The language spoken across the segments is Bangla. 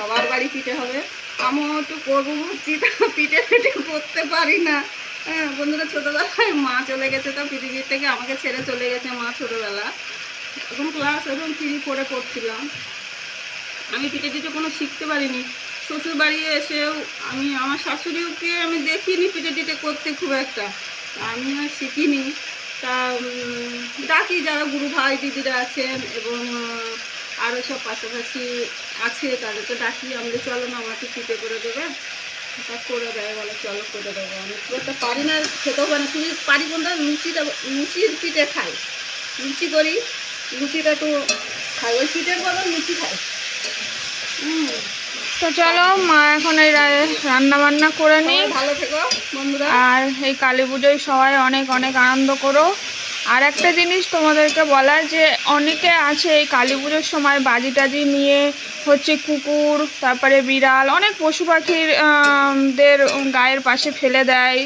সবার বাড়ি পিঠে হবে। আমিও একটু করব ভাবছি, তা পিঠে পিঠে করতে পারি না। হ্যাঁ বন্ধুরা, ছোটোবেলায় মা চলে গেছে, তো পৃথিবীর থেকে আমাকে ছেড়ে চলে গেছে মা ছোটোবেলা। এখন ক্লাস এখন থ্রি ফোরে পড়ছিলাম। আমি পিঠে টিঠে কোনো শিখতে পারিনি। শ্বশুর বাড়ি এসেও আমি, আমার শাশুড়িকে আমি দেখিনি পিঠে টিঠে করতে খুব একটা। আমি আর শিখিনি। তা ডাকি যারা গুরু ভাই, দিদিরা আছেন এবং আরও সব পাশাপাশি আছে তাদেরকে ডাকি আমাদের চলো না আমাকে পিঠে করে দেবে। তা করে দেয় বলে চলো করে দেবো। আমি একটা পারি না খেতেও পারি শুধু পারি কোনটা লুচিটা লুচির পিঠে খাই। লুচি করি লুচিটা একটু খাই। ওই পিঠের বদল লুচি খাই। তো চলো মা এখন এই রান্না বান্না করে নিই ভালো থেকো বন্ধুরা। আর এই কালী পুজোয় সবাই অনেক অনেক আনন্দ করো। আর একটা জিনিস তোমাদেরকে বলার যে অনেকে আছে এই কালী পুজোর সময় বাজি টাজি নিয়ে হচ্ছে কুকুর তারপরে বিড়াল অনেক পশু পাখির দের গায়ের পাশে ফেলে দেয়।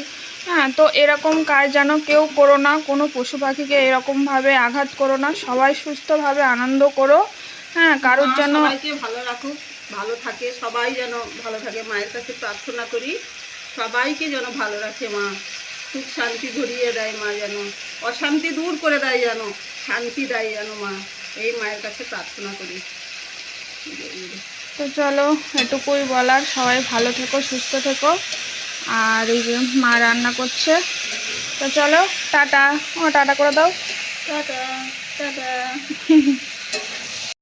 হ্যাঁ তো এরকম কাজ যেন কেউ করো না কোনো পশু পাখিকে এরকমভাবে আঘাত করো না সবাই সুস্থভাবে আনন্দ করো। হ্যাঁ কারোর জন্য ভালো রাখুক ভালো থাকে সবাই যেন ভালো থাকে মায়ের কাছে প্রার্থনা করি সবাইকে যেন ভালো রাখে মা। সুখ শান্তি ধরিয়ে দেয় মা যেন অশান্তি দূর করে দেয় যেন শান্তি দেয় যেন মা। এই মায়ের কাছে প্রার্থনা করি। তো চলো এটুকুই বলার। সবাই ভালো থেকো সুস্থ থেকো। আর এই যে মা রান্না করছে। তো চলো টাটা। ও টাটা করে দাও। Tata tata.